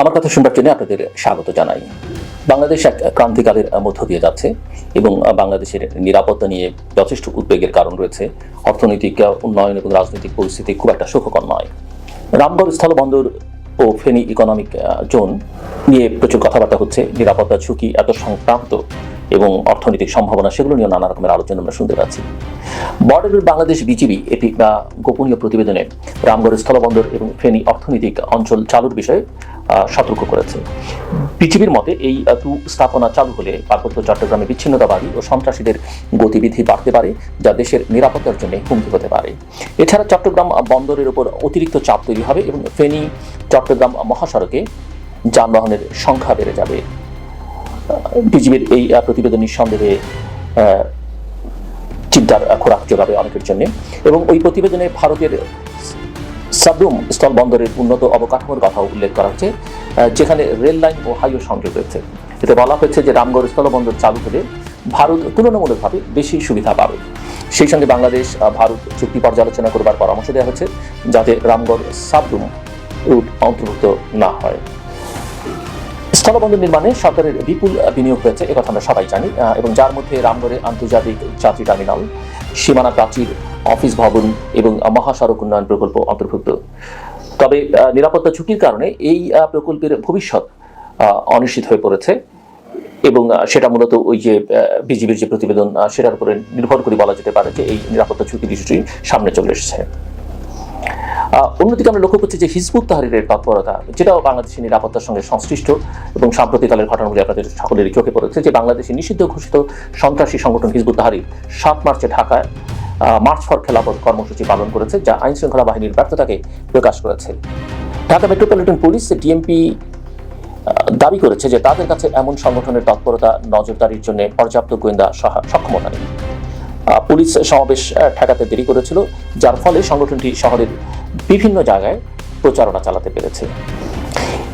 আমার কথা শুনবার জন্য আপনাদের স্বাগত জানাই। বাংলাদেশ এক ক্রান্তিকালের মধ্য দিয়ে যাচ্ছে এবং বাংলাদেশের নিরাপত্তা নিয়ে যথেষ্ট উদ্বেগের কারণ রয়েছে। অর্থনৈতিক উন্নয়ন এবং রাজনৈতিক পরিস্থিতি খুব একটা সুখকর নয়। রামগড় স্থলবন্দর ও ফেনী ইকোনমিক জোন নিয়ে প্রচুর কথাবার্তা হচ্ছে। নিরাপত্তা ঝুঁকি এত সংক্রান্ত এবং অর্থনৈতিক সম্ভাবনা সেগুলো নিয়ে নানা রকমের আলোচনা আমরা শুনতে পাচ্ছি। বর্ডারের বাংলাদেশ বিজিবি এটি গোপনীয় প্রতিবেদনে রামগড় স্থলবন্দর এবং ফেনী অর্থনৈতিক অঞ্চল চালুর বিষয়ে সতর্ক করেছে। বিজিবির মতে এই দু স্থাপনা চালু হলে পার্বত্য চট্টগ্রামে বিচ্ছিন্নতাবাদী ও সন্ত্রাসীদের গতিবিধি বাড়তে পারে, যা দেশের নিরাপত্তার জন্য হুমকি হতে পারে। এছাড়া চট্টগ্রাম বন্দরের উপর অতিরিক্ত চাপ তৈরি হবে এবং ফেনী চট্টগ্রাম মহাসড়কে যানবাহনের সংখ্যা বেড়ে যাবে। বিজিবির এই প্রতিবেদন নিঃসন্দেহে চিন্তার খোরাক যোগাবে অনেকের জন্য। এবং ওই প্রতিবেদনে ভারতের সাবরুম স্থল বন্দরের উন্নত অবকাঠামোর কথাও উল্লেখ করা আহ, যেখানে রেল লাইন ও হাইওয়ে সংযোগ রয়েছে। এতে বলা হয়েছে যে রামগড় স্থলবন্দর চালু হলে ভারত তুলনামূলকভাবে বেশি সুবিধা পাবে। সেই সঙ্গে বাংলাদেশ ভারত চুক্তি পর্যালোচনা করবার পরামর্শ দেওয়া হচ্ছে যাতে রামগড় সাবরুম রুট অন্তর্ভুক্ত না হয়। স্থলবন্দর নির্মাণে সরকারের বিপুল বিনিয়োগ হয়েছে একথা আমরা সবাই জানি এবং যার মধ্যে রামগড়ে আন্তর্জাতিক যাত্রী টার্মিনাল, সীমানা প্রাচীর, অফিস ভবন এবং মহাসড়ক উন্নয়ন প্রকল্প অন্তর্ভুক্ত। তবে নিরাপত্তা ঝুঁকির কারণে এই প্রকল্পের ভবিষ্যৎ অনিশ্চিত হয়ে পড়েছে এবং সেটা মূলত ওই যে বিজিবির যে প্রতিবেদন সেটার উপরে নির্ভর করে বলা যেতে পারে যে এই নিরাপত্তা ঝুঁকি বিষয়টি সামনে চলে এসেছে। অন্যদিকে আমরা লক্ষ্য করছি যে হিজবুত তাহরিরের তৎপরতা, যেটাও বাংলাদেশের নিরাপত্তার সঙ্গে সংশ্লিষ্ট এবং সাম্প্রতিককালের ঘটনাগুলি আপনাদের সকলেরই চোখে পড়েছে যে বাংলাদেশের নিষিদ্ধ ঘোষিত সন্ত্রাসী সংগঠন হিজবুত তাহরির সাত মার্চে ঢাকায় মার্চ ফর খেলাফত কর্মসূচি পালন করেছে, যা আইন শৃঙ্খলা বাহিনীর ব্যর্থতাকে প্রকাশ করেছে। ঢাকা মেট্রোপলিটন পুলিশ ডিএমপি দাবি করেছে যে তাদের কাছে এমন সংগঠনের তৎপরতা, নজরদারির জন্য পর্যাপ্ত গোয়েন্দা সক্ষমতা নেই। পুলিশ সমাবেশ ঠেকাতে দেরি করেছিল, যার ফলে সংগঠনটি শহরের বিভিন্ন জায়গায় প্রচারণা চালাতে পেরেছে।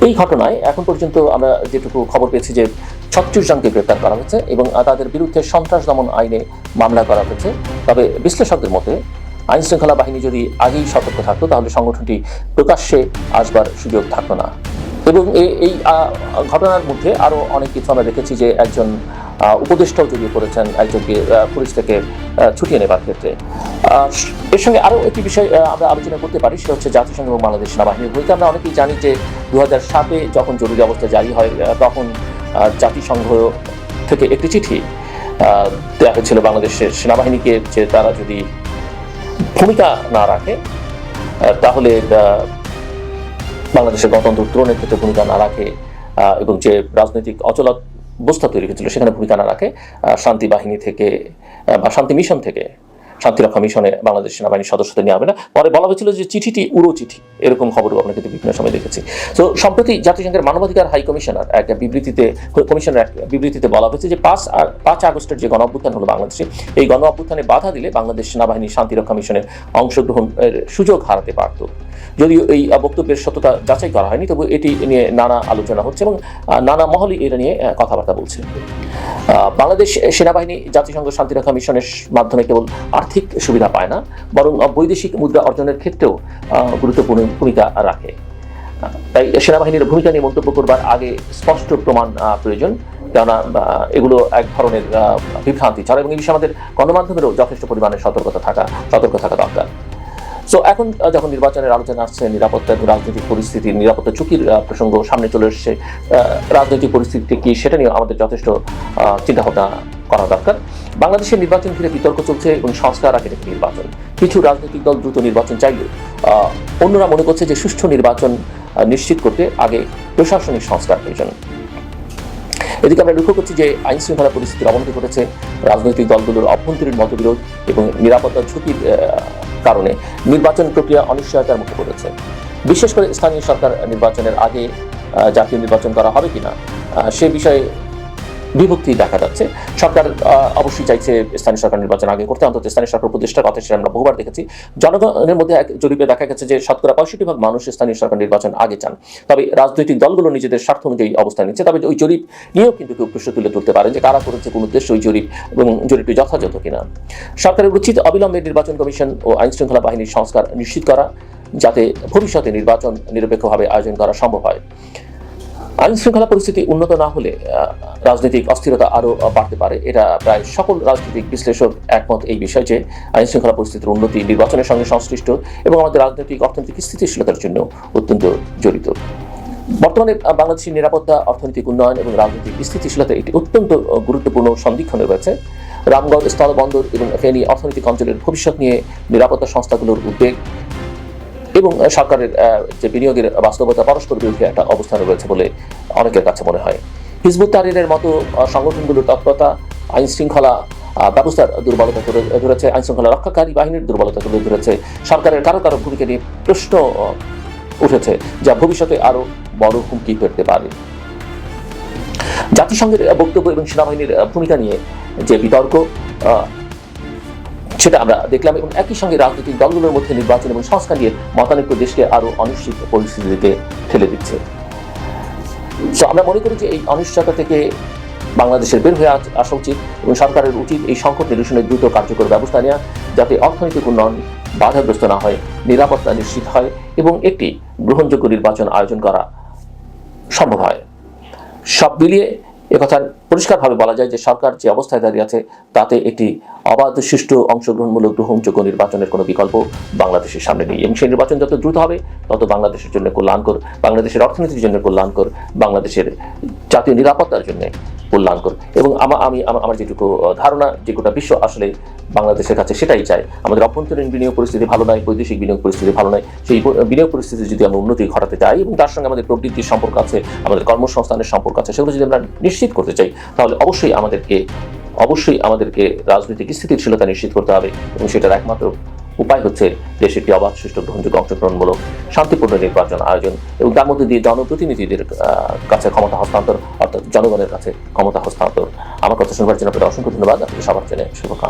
এই ঘটনায় এখন পর্যন্ত আমরা যেটুকু খবর পেয়েছি যে ছত্রিশ জনকে গ্রেপ্তার করা হয়েছে এবং তাদের বিরুদ্ধে সন্ত্রাস দমন আইনে মামলা করা হয়েছে। তবে বিশ্লেষকদের মতে আইন শৃঙ্খলা বাহিনী যদি আগেই সতর্ক থাকতো, তাহলে সংগঠনটি প্রকাশ্যে আসবার সুযোগ থাকতো না। এবং এই ঘটনার মধ্যে আরও অনেক কিছু আমরা দেখেছি যে একজন উপদেষ্টাও জড়িয়ে পড়েছেন একজনকে পুলিশ থেকে ছুটিয়ে নেবার ক্ষেত্রে। এর সঙ্গে আরও একটি বিষয় আমরা আলোচনা করতে পারি, সেটা হচ্ছে জাতিসংঘ এবং বাংলাদেশ সেনাবাহিনীর ভূমিকা আমরা অনেকেই জানি যে দু হাজার সাতে যখন জরুরি অবস্থা জারি হয় তখন জাতিসংঘ থেকে একটি চিঠি দেওয়া হয়েছিল বাংলাদেশের সেনাবাহিনীকে যে তারা যদি ভূমিকা না রাখে তাহলে বাংলাদেশের গণতন্ত্র উত্তরণের ক্ষেত্রে ভূমিকা না রাখে এবং যে রাজনৈতিক অচল অবস্থা তৈরি হয়েছিল, সেখানে ভূমিকা না রাখে শান্তি বাহিনী থেকে বা শান্তি মিশন থেকে শান্তিরক্ষা মিশনে বাংলাদেশ সেনাবাহিনীর সদস্যদের নেওয়া হবে না। পরে বলা হয়েছিল যে চিঠিটি উড়ো চিঠি এরকম খবরও আমরা কিন্তু বিভিন্ন সময় দেখেছি। তো সম্প্রতি জাতিসংঘের মানবাধিকার হাই কমিশনার একটা বিবৃতিতে, কমিশনের বিবৃতিতে বলা হয়েছে যে পাঁচ আ- পাঁচ আগস্টের যে গণ অভ্যুত্থান হলো বাংলাদেশে, এই গণ অভ্যুত্থানে বাধা দিলে বাংলাদেশ সেনাবাহিনী শান্তিরক্ষা মিশনের অংশগ্রহণের সুযোগ হারাতে পারত। যদিও এই বক্তব্যের সত্যতা যাচাই করা হয়নি, তবু এটি নিয়ে নানা আলোচনা হচ্ছে এবং নানা মহলই এটা নিয়ে কথাবার্তা বলছে। বাংলাদেশ সেনাবাহিনী জাতিসংঘ শান্তিরক্ষা মিশনের মাধ্যমে কেবল আর্থিক সুবিধা পায় না, বরং বৈদেশিক মুদ্রা অর্জনের ক্ষেত্রেও গুরুত্বপূর্ণ ভূমিকা রাখে। তাই সেনাবাহিনীর ভূমিকা নিয়ে মন্তব্য করবার আগে স্পষ্ট প্রমাণ প্রয়োজন, কেননা এগুলো এক ধরনের বিভ্রান্তি, ছাড়া এবং এই বিষয়ে আমাদের গণমাধ্যমেরও যথেষ্ট পরিমাণে সতর্কতা থাকা, সতর্ক থাকা দরকার। সো এখন যখন নির্বাচনের আলোচনা আসছে নিরাপত্তা এবং রাজনৈতিক পরিস্থিতি নিরাপত্তা ঝুঁকির প্রসঙ্গ সামনে চলে এসছে রাজনৈতিক পরিস্থিতি কি সেটা নিয়ে আমাদের যথেষ্ট চিন্তা ভাবনা করা দরকার। বাংলাদেশের নির্বাচন ঘিরে বিতর্ক চলছে এবং সংস্কার আগে একটি নির্বাচন। কিছু রাজনৈতিক দল দ্রুত নির্বাচন চাইলেও আহ, অন্যরা মনে করছে যে সুষ্ঠু নির্বাচন নিশ্চিত করতে আগে প্রশাসনিক সংস্কার প্রয়োজন। এদিকে আমরা লক্ষ্য করছি যে আইন শৃঙ্খলা পরিস্থিতির অবনতি ঘটেছে। রাজনৈতিক দলগুলোর অভ্যন্তরীণ মতবিরোধ এবং নিরাপত্তা ঝুঁকির কারণে নির্বাচন প্রক্রিয়া অনিশ্চয়তার মুখে পড়েছে। বিশেষ করে স্থানীয় সরকার নির্বাচনের আগে জাতীয় নির্বাচন করা হবে কিনা সে বিষয়ে বিভক্তি দেখা যাচ্ছে। সরকার অবশ্যই চাইছে স্থানীয় সরকার নির্বাচন আগে করতে। অন্তত স্থানীয় সরকার প্রতিষ্ঠার কথা সেটা আমরা বহুবার দেখেছি। জনগণের মধ্যে এক জরিপে দেখা গেছে যে শতকরা পঁয়ষট্টি ভাগ মানুষ স্থানীয় সরকার নির্বাচন আগে চান। তবে রাজনৈতিক দলগুলো নিজেদের স্বার্থ অনুযায়ী অবস্থান নিচ্ছে। তবে ওই জরিপ নিয়েও কিন্তু কেউ প্রশ্ন তুলে তুলতে পারেন যে কারা করেছে কোন উদ্দেশ্য ওই জরিপ এবং জরিপটি যথাযথ কিনা। সরকারের উচিত অবিলম্বে নির্বাচন কমিশন ও আইন শৃঙ্খলা বাহিনীর সংস্কার নিশ্চিত করা, যাতে ভবিষ্যতে নির্বাচন নিরপেক্ষভাবে আয়োজন করা সম্ভব হয়। আইন শৃঙ্খলা পরিস্থিতি উন্নত না হলে রাজনৈতিক অস্থিরতা আরও বাড়তে পারে। এটা প্রায় সকল রাজনৈতিক বিশ্লেষক একমত এই বিষয় যে আইন শৃঙ্খলা পরিস্থিতির উন্নতি নির্বাচনের সঙ্গে সংশ্লিষ্ট এবং আমাদের রাজনৈতিক, অর্থনৈতিক স্থিতিশীলতার জন্য অত্যন্ত জড়িত। বর্তমানে বাংলাদেশের নিরাপত্তা, অর্থনৈতিক উন্নয়ন এবং রাজনৈতিক স্থিতিশীলতা একটি অত্যন্ত গুরুত্বপূর্ণ সন্ধিক্ষণে রয়েছে। রামগঞ্জ স্থলবন্দর এবং ফেনী অর্থনৈতিক অঞ্চলের ভবিষ্যৎ নিয়ে নিরাপত্তা সংস্থাগুলোর উদ্বেগ এবং সরকারের যে বিনিয়োগের বাস্তবতা পরস্পর বিরোধী একটা অবস্থানে রয়েছে বলে অনেকের কাছে মনে হয়। হিজবুত তাহরিরের মতো সংগঠনগুলোর তৎপরতা, আইন শৃঙ্খলা ব্যবস্থার দুর্বলতা তুলে ধরেছে, আইন শৃঙ্খলা রক্ষাকারী বাহিনীর দুর্বলতা তুলে ধরেছে, সরকারের কারও কারও ভূমিকা নিয়ে প্রশ্ন উঠেছে, যা ভবিষ্যতে আরও বড় হুমকি পেতে পারে। জাতিসংঘের বক্তব্য এবং সেনাবাহিনীর ভূমিকা নিয়ে যে বিতর্ক সেটা আমরা দেখলাম এবং একই সঙ্গে রাজনৈতিক দলগুলোর মধ্যে নির্বাচন এবং সংস্কার নিয়ে মতানৈক্য দেশকে আরও অনিশ্চিত পরিস্থিতিতে ঠেলে দিচ্ছে। তো আমরা মনে করি যে এই অনিশ্চয়তা থেকে বাংলাদেশের বের হয়ে আসা উচিত এবং সরকারের উচিত এই সংকট নিরসনের দ্রুত কার্যকর ব্যবস্থা নেওয়া যাতে অর্থনৈতিক উন্নয়ন বাধাগ্রস্ত না হয়, নিরাপত্তা নিশ্চিত হয় এবং একটি গ্রহণযোগ্য নির্বাচন আয়োজন করা সম্ভব হয়। সব মিলিয়ে একথা পরিষ্কারভাবে বলা যায় যে সরকার যে অবস্থায় দাঁড়িয়ে আছে, তাতে একটি অবাধ, সুষ্ঠু, অংশগ্রহণমূলক, গ্রহণযোগ্য নির্বাচনের কোনো বিকল্প বাংলাদেশের সামনে নেই। এবং সেই নির্বাচন যত দ্রুত হবে, তত বাংলাদেশের জন্য কল্যাণকর, বাংলাদেশের অর্থনীতির জন্য কল্যাণকর, বাংলাদেশের জাতীয় নিরাপত্তার জন্য কল্যাণকর এবং আমা, আমি আমার যেটুকু ধারণা, যে গোটা বিশ্ব আসলে বাংলাদেশের কাছে সেটাই চায়। আমাদের অভ্যন্তরীণ বিনিয়োগ পরিস্থিতি ভালো নয়, বৈদেশিক বিনিয়োগ পরিস্থিতি ভালো নয়। সেই বিনিয়োগ পরিস্থিতি যদি আমরা উন্নতি ঘটাতে চাই এবং তার সঙ্গে আমাদের প্রবৃত্তির সম্পর্ক আছে, আমাদের কর্মসংস্থানের সম্পর্ক আছে, সেগুলো যদি আমরা নিশ্চিত করতে চাই, তাহলে অবশ্যই আমাদেরকে অবশ্যই আমাদেরকে রাজনৈতিক স্থিতিশীলতা নিশ্চিত করতে হবে এবং সেটার একমাত্র উপায় হচ্ছে দেশে একটি অবাধ সুষ্ঠু গ্রহণযোগ্য অংশগ্রহণমূলক শান্তিপূর্ণ নির্বাচন আয়োজন এবং তার মধ্যে দিয়ে জনপ্রতিনিধিদের কাছে ক্ষমতা হস্তান্তর, অর্থাৎ জনগণের কাছে ক্ষমতা হস্তান্তর। আমার কথা শুনবার জন্য আপনাদের অসংখ্য ধন্যবাদ। আপনাদের সবার জন্য শুভকামনা।